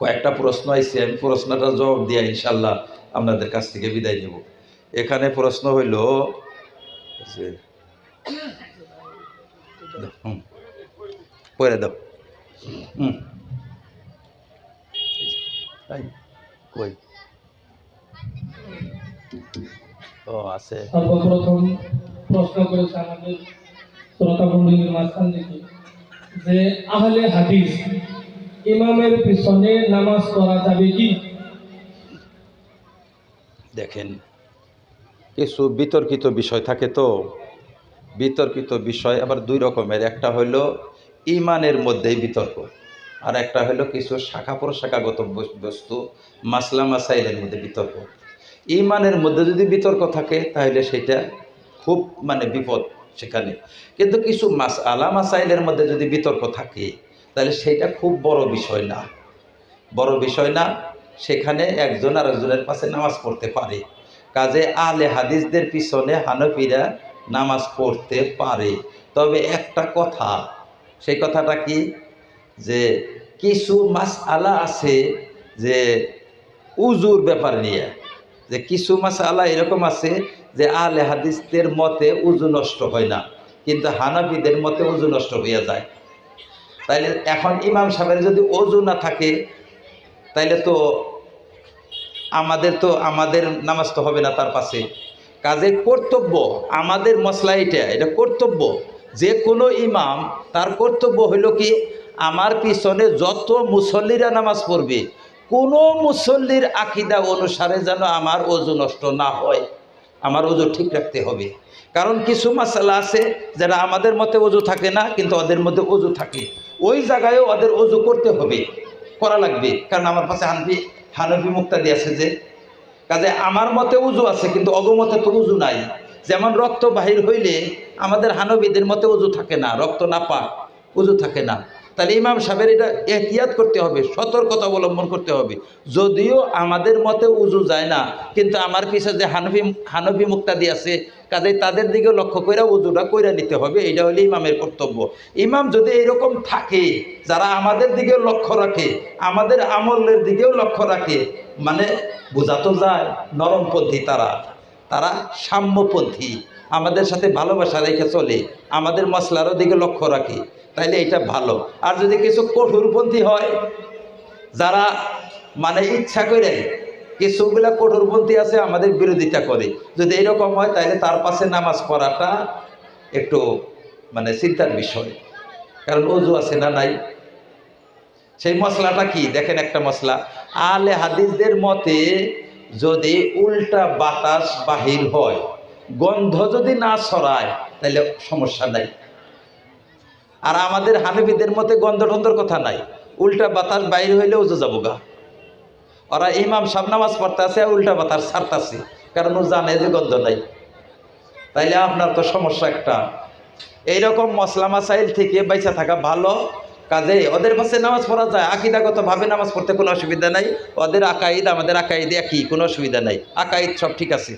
কয়েকটা প্রশ্ন আইছে, আমি প্রশ্নটা জবাব দিয়ে ইনশাল্লাহ আপনাদের কাছ থেকে বিদায় নেব। এখানে প্রশ্ন হইল, যে পরে দাও। ও, আছে। সর্বপ্রথম প্রশ্ন করেছে আমাদের শ্রোতা মাঝখান থেকে, যে আহলে হাদিস ইমামের পিছনে নামাজ পড়া যাবে কি? দেখেন, কিছু বিতর্কিত বিষয় থাকে তো। বিতর্কিত বিষয় আবার দুই রকমের। একটা হইল ইমানের মধ্যেই বিতর্ক, আর একটা হলো কিছু শাখা প্রশাখাগত বস- বস্তু, মাসলা মাসাইলের মধ্যে বিতর্ক। ইমানের মধ্যে যদি বিতর্ক থাকে, তাহলে সেটা খুব মানে বিপদ সেখানে। কিন্তু কিছু মাস, আলা মাসাইলের মধ্যে যদি বিতর্ক থাকে তাহলে সেটা খুব বড় বিষয় না। বড় বিষয় না, সেখানে একজন আর একজনের পাশে নামাজ পড়তে পারে। কাজে আলে হাদিসদের পিছনে হানফিরা নামাজ পড়তে পারে। তবে একটা কথা, সেই কথাটা কি? যে কিছু মাস আলা আছে যে উজুর ব্যাপার নিয়ে। যে কিছু মাস আলা এরকম আছে যে আলে হাদিসদের মতে উজু নষ্ট হয় না, কিন্তু হানাফিদের মতে উজু নষ্ট হইয়া যায়। তাইলে এখন ইমাম সাহেবের যদি অজু না থাকে, তাইলে তো আমাদের তো, আমাদের নামাজ তো হবে না তার পাশে। কাজে কর্তব্য, আমাদের মশলা এটা এটা কর্তব্য। যে কোনো ইমাম, তার কর্তব্য হইল কি, আমার পিছনে যত মুসল্লিরা নামাজ পড়বে, কোনো মুসল্লির আকিদা অনুসারে যেন আমার ওজু নষ্ট না হয়, আমার ওজু ঠিক রাখতে হবে। কারণ কিছু মশলা আছে, যারা আমাদের মতে অজু থাকে না, কিন্তু ওদের মধ্যে অজু থাকে। ওই জায়গায়ও ওদের অজু করতে হবে, করা লাগবে। কারণ আমার কাছে হানফি হানফি মুক্তা দিয়েছে যে, কাজে আমার মতে উজু আছে, কিন্তু অগমতে তো উজু নাই। যেমন রক্ত বাহির হইলে আমাদের হানবীদের মতে উজু থাকে না, রক্ত না পাক উজু থাকে না। তাহলে ইমাম সাহেবের এটা এহতিয়াত করতে হবে, সতর্কতা অবলম্বন করতে হবে। যদিও আমাদের মতে উজু যায় না, কিন্তু আমার পিছে যে হানফি হানফি মুক্তাদি আছে কাজে তাদের দিকে লক্ষ্য করে উজুটা কইরা নিতে হবে, এটা হলে ইমামের কর্তব্য। ইমাম যদি এরকম থাকে, যারা আমাদের দিকে লক্ষ্য রাখে, আমাদের আমলের দিকেও লক্ষ্য রাখে মানে বোঝা তো যায় নরমপন্থী তারা। তারা সাম্যপন্থী, আমাদের সাথে ভালোবাসা রেখে চলে, আমাদের মশলারও দিকে লক্ষ্য রাখে। তাইলে এটা ভালো। আর যদি কিছু কঠোরপন্থী হয়, যারা মানে ইচ্ছা করে কিছুগুলা কঠোরপন্থী আছে, আমাদের বিরোধিতা করে। যদি এরকম হয় তাহলে তার পাশে নামাজ পড়াটা একটু মানে চিন্তার বিষয়। কারণ অজু আছে না নাই? সেই মশলাটা কি? দেখেন একটা মশলা। আলে হাদিসদের মতে, যদি উল্টা বাতাস বাহির হয়, গন্ধ যদি না ছড়ায় তাহলে সমস্যা নাই। আর আমাদের হানফিদের মতে গন্ধ টন্ধর কথা নাই। উল্টা বাতাস বাইর হইলে উজু যাব গা। ওরা ইমাম সাব নামাজ পড়তে আছে উল্টা বাতাস ছাড়তাছে, কারণ ও জানে যে গন্ধ নাই। তাইলে আপনার তো সমস্যা একটা। এইরকম মশলা মাসাইল থেকে বাইসা থাকা ভালো। কাজে ওদের পাশে নামাজ পড়া যায়, আকিদাগতভাবে নামাজ পড়তে কোনো অসুবিধা নাই। ওদের আকাইদ, আমাদের আকাইদ একই, কোনো অসুবিধা নাই। আকাইদ সব ঠিক আছে।